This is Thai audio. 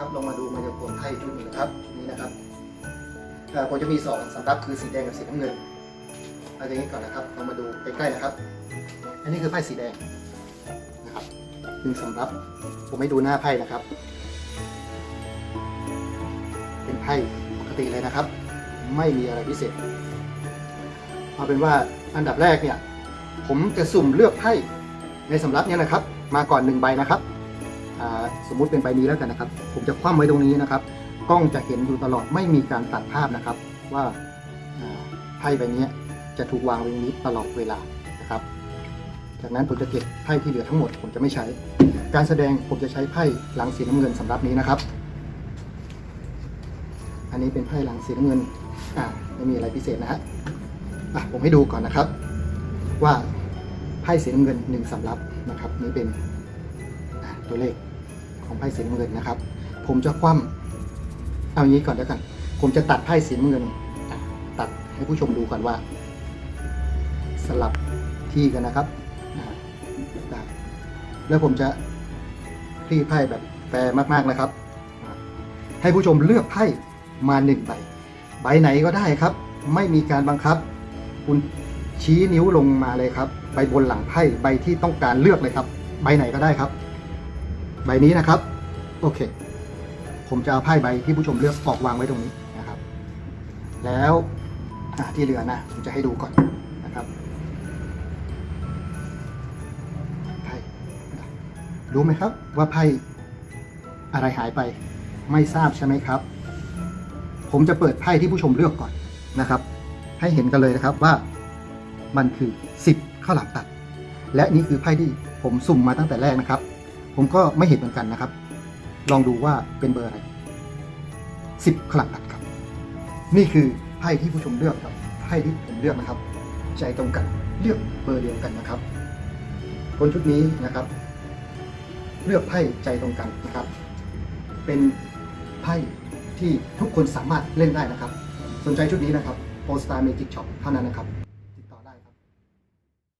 ครับลองมาดูมายากลไพ่ชุดนี้นะครับชุดนี้นะครับผมจะมีสองสำรับคือสีแดงกับสีน้ำเงินเอาอย่างนี้ก่อนนะครับเรามาดูใกล้ๆนะครับ อันนี้คือไพ่สีแดงนะครับหนึ่งสำรับผมไม่ดูหน้าไพ่นะครับ เป็นไพ่ปกติเลยนะครับ ไม่มีอะไรพิเศษเอาเป็นว่าอันดับแรกเนี่ย ผมจะสุ่มเลือกไพ่ในสำรับเนี่ยนะครับ มาก่อนหนึ่งใบนะครับ สมมุติเป็นใบนี้แล้วกันนะครับ ผมจะคว่ำไว้ตรงนี้นะครับ กล้องจะเห็นอยู่ตลอดไม่มีการตัดภาพนะครับ ว่าไพ่ใบนี้จะถูกวางไว้ตรงนี้ตลอดเวลานะครับ จากนั้นผมจะเก็บไพ่ที่เหลือทั้งหมด ผมจะไม่ใช้ การแสดงผมจะใช้ไพ่หลังสีน้ำเงินสำหรับนี้นะครับ อันนี้เป็นไพ่หลังสีน้ำเงินอ่าไม่มีอะไรพิเศษนะฮะอะผมให้ดูก่อนนะครับ ว่าไพ่สีน้ำเงินหนึ่งสำรับนะครับ นี่เป็นตัวเลข ของไพ่สีน้ำเงินนะครับ ผมจะคว่ำเอาอย่างนี้ก่อนแล้วกัน ผมจะตัดไพ่สีน้ำเงินอะตัดให้ผู้ชมดูก่อนว่า สลับที่กันนะครับแล้วผมจะคลี่ไพ่แบบแปรมากๆนะครับ ให้ผู้ชมเลือกไพ่มาหนึ่งใบ ใบไหนก็ได้ครับ ไม่มีการบังคับ คุณชี้นิ้วลงมาเลยครับ ใบบนหลังไพ่ใบที่ต้องการเลือกเลยครับ ใบไหนก็ได้ครับ ใบนี้นะครับ โอเค ผมจะเอาไพ่ใบที่ผู้ชมเลือกออกวางไว้ตรงนี้นะครับ แล้วที่เหลือนะผมจะให้ดูก่อนนะครับไพ่รู้ไหมครับว่าไพ่อะไรหายไปไม่ทราบใช่ไหมครับ ผมจะเปิดไพ่ที่ผู้ชมเลือกก่อนนะครับ ให้เห็นกันเลยนะครับว่ามันคือ 10ข้าวหลามตัด และนี่คือไพ่ที่ผมสุ่มมาตั้งแต่แรกนะครับ ผมก็ไม่เห็นเหมือนกันนะครับ ลองดูว่าเป็นเบอร์อะไร10ข้าวหลามตัดครับ นี่คือไพ่ที่ผู้ชมเลือกครับไพ่ที่ผมเลือกนะครับ ใจตรงกันเลือกเบอร์เดียวกันนะครับ คนชุดนี้นะครับ เลือกไพ่ใจตรงกันนะครับ เป็นไพ่ที่ทุกคนสามารถเล่นได้นะครับ สนใจชุดนี้นะครับ All Star Magic Shop เท่านั้นนะครับ